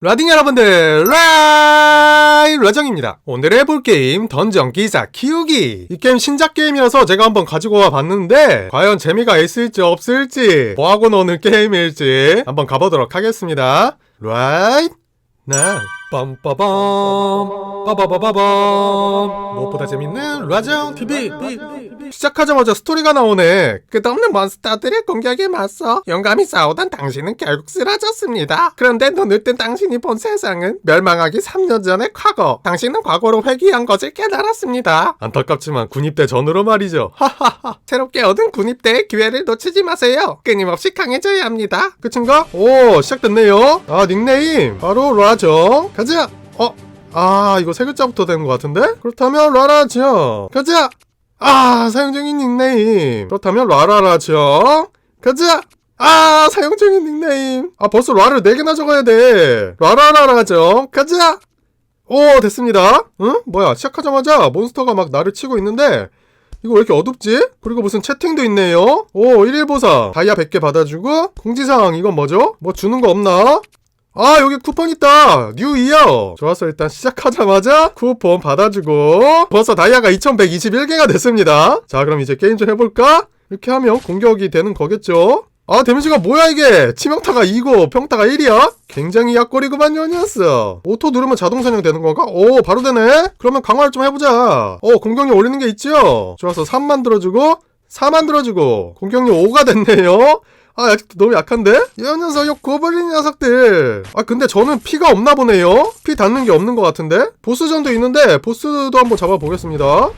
라딩 여러분들, 라이 라정입니다. 오늘 해볼 게임 던전 기사 키우기. 이 게임 신작 게임이라서 제가 한번 가지고 와 봤는데 과연 재미가 있을지 없을지 뭐하고 노는 게임일지 한번 가보도록 하겠습니다. 라이 나 빰빠밤 빠바바바밤 무엇보다 재밌는 라정 TV 시작하자마자 스토리가 나오네. 끝없는 몬스터들의 공격에 맞서 용감히 싸우던 당신은 결국 쓰러졌습니다. 그런데 눈을 뜬 당신이 본 세상은 멸망하기 3년 전의 과거. 당신은 과거로 회귀한 것을 깨달았습니다. 안타깝지만 군입대 전으로 말이죠. 하하하. 새롭게 얻은 군입대의 기회를 놓치지 마세요. 끊임없이 강해져야 합니다. 끝인가? 오 시작됐네요. 아 닉네임. 바로 라정. 가자. 어? 아 이거 세 글자부터 되는 것 같은데? 그렇다면 라라죠 가자 아 사용 중인 닉네임. 그렇다면 라라라죠 가자. 아 사용 중인 닉네임. 아 벌써 라를 4개나 적어야 돼. 라라라라죠 가자. 오 됐습니다. 응? 뭐야 시작하자마자 몬스터가 막 나를 치고 있는데 이거 왜 이렇게 어둡지? 그리고 무슨 채팅도 있네요. 오 1일 보상. 다이아 100개 받아주고 공지사항 이건 뭐죠? 뭐 주는 거 없나? 아 여기 쿠폰 있다. 뉴 이어 좋았어 일단 시작하자마자 쿠폰 받아주고. 벌써 다이아가 2121개가 됐습니다. 자 그럼 이제 게임 좀 해볼까? 이렇게 하면 공격이 되는 거겠죠? 아 데미지가 뭐야 이게? 치명타가 2고 평타가 1이야? 굉장히 약거리구만요 녀석. 오토 누르면 자동 사냥 되는 건가? 오 바로 되네. 그러면 강화를 좀 해보자. 어 공격력 올리는 게 있죠? 좋아서 3 만들어주고 4 만들어주고. 공격력 5가 됐네요 아 아직도 너무 약한데? 이 녀석 이 고블린 녀석들. 아 근데 저는 피가 없나 보네요. 피 닿는 게 없는 것 같은데? 보스전도 있는데 보스도 한번 잡아보겠습니다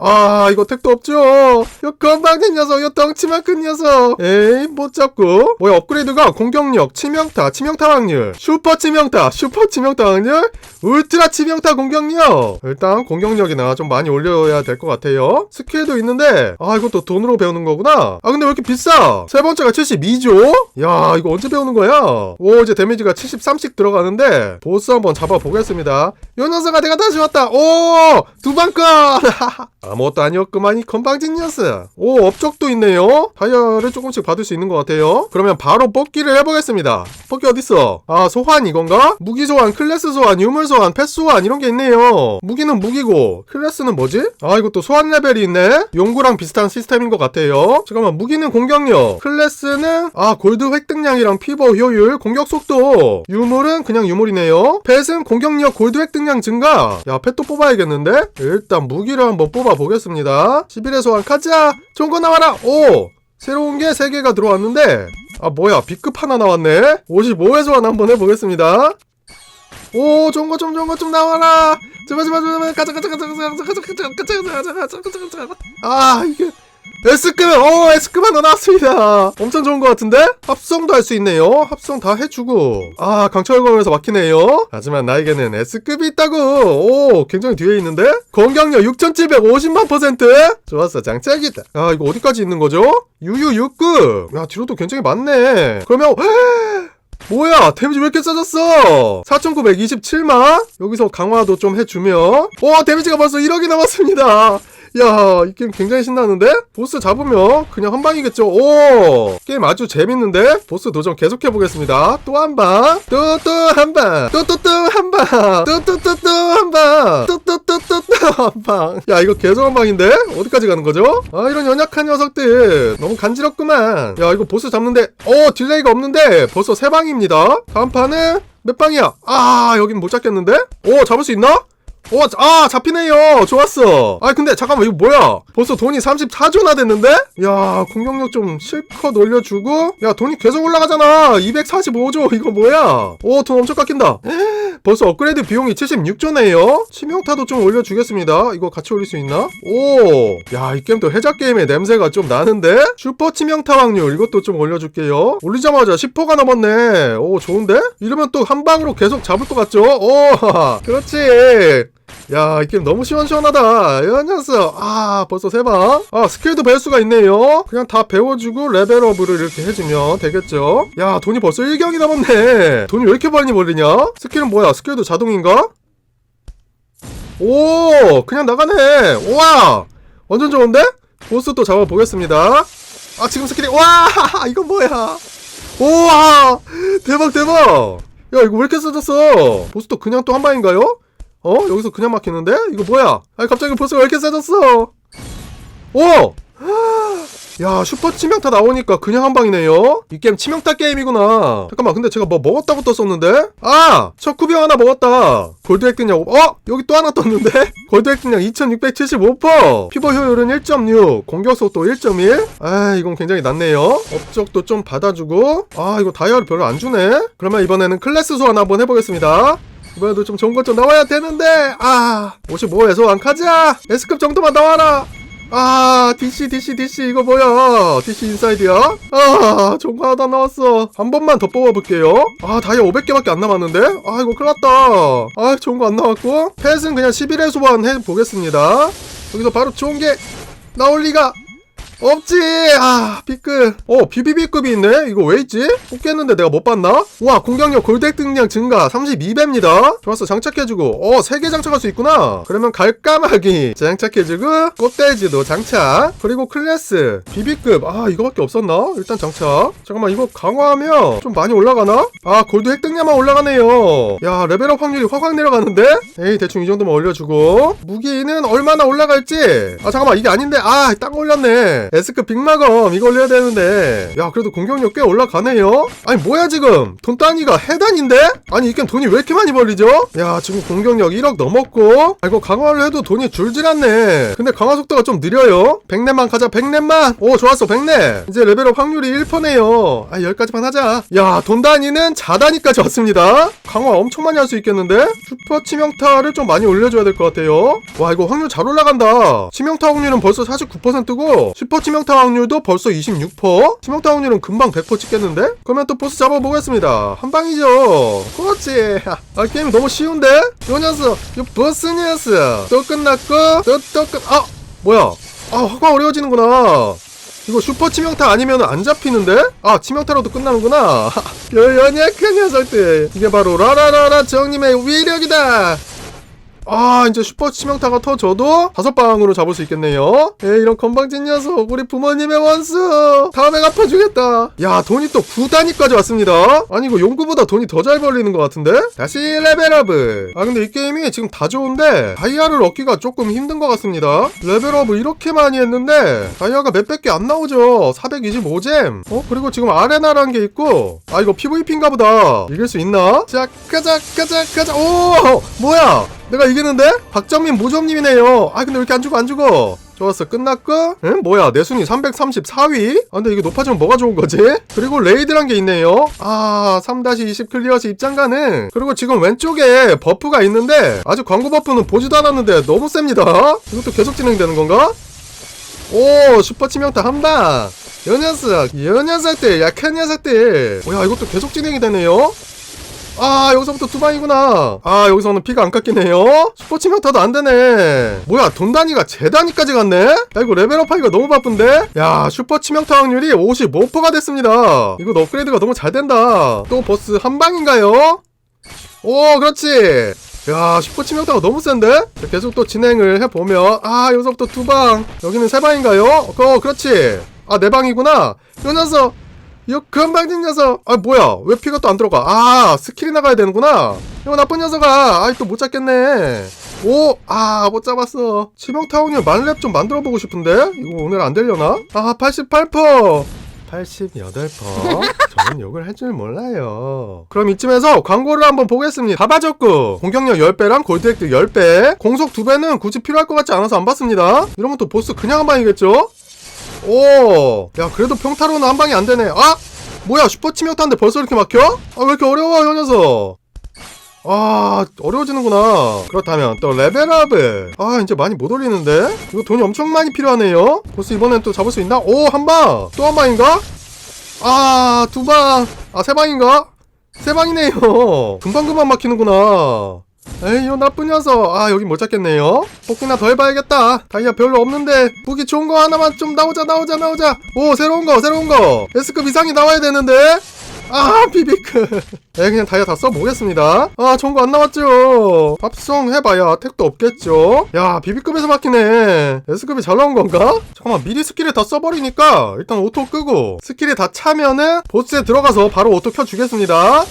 아 이거 택도 없죠? 요 건방진 녀석 요 덩치만 큰 녀석. 에이 못 잡고. 뭐야 업그레이드가 공격력 치명타 치명타 확률. 슈퍼 치명타 슈퍼 치명타 확률? 울트라 치명타 공격력. 일단 공격력이나 좀 많이 올려야 될 것 같아요. 스킬도 있는데 아 이것도 돈으로 배우는 거구나. 아 근데 왜 이렇게 비싸? 세 번째가 72조 야 이거 언제 배우는 거야? 오 이제 데미지가 73씩 들어가는데 보스 한번 잡아보겠습니다. 요 녀석아 내가 다시 왔다. 오두 방컷 아무것도 아니었구만 이 건방진 녀석. 오 업적도 있네요? 다이아를 조금씩 받을 수 있는 것 같아요. 그러면 바로 뽑기를 해보겠습니다. 뽑기 어딨어? 아 소환 이건가? 무기 소환 클래스 소환 유물 소환 패스 소환 이런 게 있네요. 무기는 무기고 클래스는 뭐지? 아 이것도 소환 레벨이 있네. 용구랑 비슷한 시스템인 것 같아요. 잠깐만 무기는 공격력. 클래스는 아 골드 획득량이랑 피버 효율 공격 속도. 유물은 그냥 유물이네요. 펫은 공격력 골드 획득량 증가. 야 펫도 뽑아야겠는데? 일단 무기를 한번 뽑아 보겠습니다 11회 소환 가자 좋은 거 나와라 오 새로운 게 3개가 들어왔는데 아 뭐야 B급 하나 나왔네 55회 소환 한번 해보겠습니다 오 좋은 거좀 좋은 거좀 나와라 제발 제발 제발 가자 가자 가자 가자 가자 가자 가자 가자 가자 가자 가자 가자 아 이게 S급 오 S급 하나 나왔습니다. 엄청 좋은 것 같은데? 합성도 할 수 있네요. 합성 다 해주고. 아 강철검에서 막히네요. 하지만 나에게는 S급이 있다고. 오 굉장히 뒤에 있는데? 공격력 6750만 퍼센트? 좋았어 장착이다. 아 이거 어디까지 있는 거죠? 유유 6급. 야 뒤로도 굉장히 많네. 그러면 뭐야 데미지 왜 이렇게 싸졌어? 4927만? 여기서 강화도 좀 해주면. 와 데미지가 벌써 1억이 남았습니다 야, 이 게임 굉장히 신나는데? 보스 잡으면 그냥 한 방이겠죠? 오! 게임 아주 재밌는데? 보스 도전 계속해보겠습니다. 또 한 방, 또 또 한 방, 또 또 또 한 방, 또 또 또 또 한 방, 또 또 또 또 또 한 방. 야, 이거 계속 한 방인데? 어디까지 가는 거죠? 아, 이런 연약한 녀석들. 너무 간지럽구만. 야, 이거 보스 잡는데, 어, 딜레이가 없는데, 벌써 세 방입니다. 다음 판은 몇 방이야? 아, 여긴 못 잡겠는데? 오, 잡을 수 있나? 오, 아, 잡히네요. 좋았어. 아, 근데 잠깐만, 이거 뭐야? 벌써 돈이 34조나 됐는데? 야, 공격력 좀 실컷 올려주고, 야, 돈이 계속 올라가잖아. 245조. 이거 뭐야? 오, 돈 엄청 깎인다. 벌써 업그레이드 비용이 76조네요? 치명타도 좀 올려주겠습니다. 이거 같이 올릴 수 있나? 오, 야, 이 게임도 해자 게임의 냄새가 좀 나는데? 슈퍼 치명타 확률, 이것도 좀 올려줄게요. 올리자마자 10%가 넘었네. 오, 좋은데? 이러면 또 한 방으로 계속 잡을 것 같죠? 오, 그렇지. 야, 이 게임 너무 시원시원하다. 이 녀석. 아, 벌써 세 방. 아, 스킬도 배울 수가 있네요. 그냥 다 배워주고 레벨업을 이렇게 해주면 되겠죠. 야, 돈이 벌써 1경이 남았네. 돈이 왜 이렇게 많이 벌리냐? 스킬은 뭐야? 스킬도 자동인가? 오, 그냥 나가네. 우와, 완전 좋은데? 보스 또 잡아보겠습니다. 아, 지금 스킬이, 와, 이건 뭐야? 우와, 대박, 대박. 야 이거 왜 이렇게 세졌어 보스도 그냥 또 한 방인가요? 어? 여기서 그냥 막히는데? 이거 뭐야? 아니 갑자기 보스가 왜 이렇게 세졌어? 오! 야 슈퍼 치명타 나오니까 그냥 한 방이네요 이 게임 치명타 게임이구나 잠깐만 근데 제가 뭐 먹었다고 떴었는데 아! 척구병 하나 먹었다 골드 획득량 어? 여기 또 하나 떴는데? 골드 획득량 2675% 피버 효율은 1.6 공격 속도 1.1아 이건 굉장히 낮네요 업적도 좀 받아주고 아 이거 다이아를 별로 안 주네 그러면 이번에는 클래스 소환 한번 해보겠습니다 이번에도 좀 좋은 것 좀 나와야 되는데. 아 55에서 완카자. S급 정도만 나와라. 아 DC DC DC 이거 뭐야? DC 인사이드야? 아 좋은 거 하나 나왔어. 한 번만 더 뽑아볼게요. 아 다이아 500개밖에 안 남았는데? 아 이거 큰일났다. 아 좋은 거 안 나왔고. 펫은 그냥 11회 소환 해 보겠습니다. 여기서 바로 좋은 게 나올 리가 없지. 아 B급. 어 BBB급이 있네? 이거 왜 있지? 뽑겠는데 내가 못 봤나? 와 공격력 골드 등량 증가 32배입니다. 좋았어 장착해주고. 어 3개 장착할 수 있구나. 그러면 갈까마귀. 장착해주고 꽃돼지도 장착. 그리고 클래스. BB급. 아 이거밖에 없었나? 일단 장착. 잠깐만 이거 강화하면 좀 많이 올라가나? 아 골드 획득량만 올라가네요. 야 레벨업 확률이 확확 내려가는데? 에이 대충 이 정도만 올려주고. 무기는 얼마나 올라갈지. 아 잠깐만 이게 아닌데? 아 딱 올렸네 S급 빅마검 이거 올려야 되는데. 야 그래도 공격력 꽤 올라가네요? 아니 뭐야 지금? 돈 단위가 해단인데? 아니 이 게임 돈이 왜 이렇게 많이 벌리죠? 야 지금 공격력 1억 넘었고. 아 이거 강화를 해도 돈이 줄질 않네. 근데 강화 속도가 좀 느려요? 100렙만 가자 100렙만! 오 좋았어 100렙 이제 레벨업 확률이 1%네요. 아 10가지만 하자. 야 돈 단위는 자단위까지 왔습니다. 강화 엄청 많이 할 수 있겠는데? 슈퍼 치명타를 좀 많이 올려줘야 될 것 같아요. 와 이거 확률 잘 올라간다. 치명타 확률은 벌써 49%고 슈퍼 치명타 확률도 벌써 26% 치명타 확률은 금방 100% 찍겠는데? 그러면 또 보스 잡아보겠습니다. 한 방이죠? 그렇지. 아 게임 너무 쉬운데? 요 녀석 요 보스 녀석. 또 끝났고 또 또 끝.. 아 뭐야? 아 화가 어려워지는구나. 이거 슈퍼 치명타 아니면 안 잡히는데? 아 치명타로도 끝나는구나. 여 연약한 녀석들. 이게 바로 라라라라 정님의 위력이다 아 이제 슈퍼 치명타가 터져도 다섯 방으로 잡을 수 있겠네요. 에 이런 건방진 녀석 우리 부모님의 원수. 다음에 갚아주겠다. 야 돈이 또 9단위까지 왔습니다. 아니 이거 용구보다 돈이 더 잘 벌리는 것 같은데? 다시 레벨업을. 아 근데 이 게임이 지금 다 좋은데 다이아를 얻기가 조금 힘든 것 같습니다. 레벨업을 이렇게 많이 했는데 다이아가 몇백 개 안 나오죠. 425잼. 어 그리고 지금 아레나라는 게 있고. 아 이거 PVP인가 보다. 이길 수 있나? 자 가자 가자 가자. 오 뭐야 내가 이기는데? 박정민 모점님이네요. 아 근데 왜 이렇게 안 죽어 안 죽어? 좋았어 끝났고 응? 뭐야 내 순위 334위? 아 근데 이게 높아지면 뭐가 좋은 거지? 그리고 레이드란 게 있네요 아 3-20 클리어시 입장 가능 그리고 지금 왼쪽에 버프가 있는데 아직 광고 버프는 보지도 않았는데 너무 셉니다 이것도 계속 진행되는 건가? 오 슈퍼 치명타 한방 여 녀석 여 녀석들 약한 녀석들 뭐야 이것도 계속 진행이 되네요 아 여기서부터 두 방이구나. 아 여기서는 피가 안 깎이네요. 슈퍼 치명타도 안 되네. 뭐야 돈 단위가 제 단위까지 갔네? 야 이거 레벨업 하기가 너무 바쁜데? 야 슈퍼 치명타 확률이 55%가 됐습니다. 이거 업그레이드가 너무 잘 된다. 또 보스 한 방인가요? 오 그렇지. 야 슈퍼 치명타가 너무 센데? 자, 계속 또 진행을 해보면 아 여기서부터 두방. 여기는 세 방인가요? 어 그렇지. 아 네 방이구나. 요 녀석 이거 금방진 녀석. 아 뭐야? 왜 피가 또 안 들어가? 아 스킬이 나가야 되는구나. 이거 나쁜 녀석아. 아이 또 못 잡겠네. 오 아 못 잡았어. 치명타 확률 만렙 좀 만들어 보고 싶은데? 이거 오늘 안 되려나? 아 88% 88%? 저는 욕을 할 줄 몰라요. 그럼 이쯤에서 광고를 한번 보겠습니다. 다바졌고 공격력 10배랑 골드 획득 10배. 공속 2배는 굳이 필요할 것 같지 않아서 안 봤습니다. 이러면 또 보스 그냥 한 방이겠죠? 오, 야 그래도 평타로는 한 방이 안 되네. 아, 뭐야 슈퍼 치명타인데 벌써 이렇게 막혀? 아 왜 이렇게 어려워 이 녀석. 아 어려워지는구나 그렇다면 또 레벨업을 아 이제 많이 못 올리는데 이거 돈이 엄청 많이 필요하네요 보스 이번엔 또 잡을 수 있나? 오 한방 또 한 방인가? 아 두방아 세 방인가? 세 방이네요 금방금방 막히는구나 에이 이 나쁜 녀석. 아 여기 못 잡겠네요. 복이나 더 해봐야겠다. 다이아 별로 없는데 무기 좋은 거 하나만 좀 나오자 나오자 나오자. 오 새로운 거 새로운 거. S급 이상이 나와야 되는데. 아 비비크. 에 그냥 다이아 다 써보겠습니다. 아 좋은 거 안 나왔죠? 합성 해봐야 택도 없겠죠? 야 비비급에서 막히네. S급이 잘 나온 건가? 잠깐만 미리 스킬을 다 써버리니까 일단 오토 끄고 스킬이 다 차면은 보스에 들어가서 바로 오토 켜주겠습니다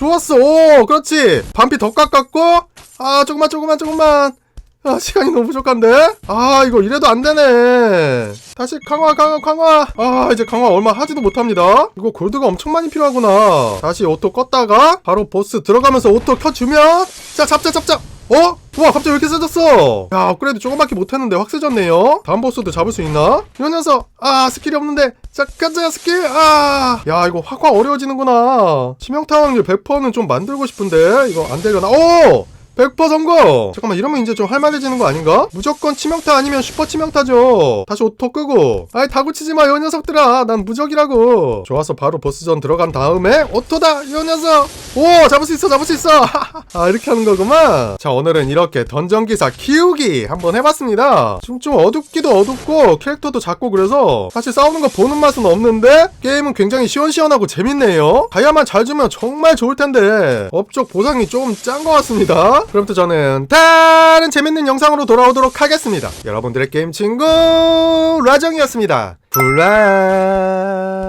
좋았어. 오 그렇지. 반피 더 깎았고? 아 조금만 조금만 조금만 아 시간이 너무 부족한데 아 이거 이래도 안 되네. 다시 강화 강화 강화. 아 이제 강화 얼마 하지도 못합니다. 이거 골드가 엄청 많이 필요하구나. 다시 오토 껐다가 바로 보스 들어가면서 오토 켜주면 자 잡자 잡자. 어? 우와 갑자기 왜 이렇게 세졌어? 야 업그레이드 조금밖에 못했는데 확 세졌네요. 다음 보스도 잡을 수 있나? 이 녀석. 아 스킬이 없는데. 자 가자 스킬. 아야 이거 확확 어려워지는구나. 치명타 확률 100%는 좀 만들고 싶은데 이거 안 되려나? 오! 100% 성공! 잠깐만 이러면 이제 좀 할만해지는 거 아닌가? 무조건 치명타 아니면 슈퍼 치명타죠. 다시 오토 끄고. 아이 다구치지마 이 녀석들아. 난 무적이라고. 좋아서 바로 보스전 들어간 다음에 오토다 이 녀석. 오 잡을 수 있어 잡을 수 있어. 아 이렇게 하는 거구만. 자 오늘은 이렇게 던전기사 키우기 한번 해봤습니다. 좀, 좀 어둡기도 어둡고 캐릭터도 작고 그래서 사실 싸우는 거 보는 맛은 없는데 게임은 굉장히 시원시원하고 재밌네요. 다이아만 잘 주면 정말 좋을 텐데 업적 보상이 조금 짠 것 같습니다 그럼 또 저는 다른 재밌는 영상으로 돌아오도록 하겠습니다. 여러분들의 게임 친구 라정이었습니다. 블라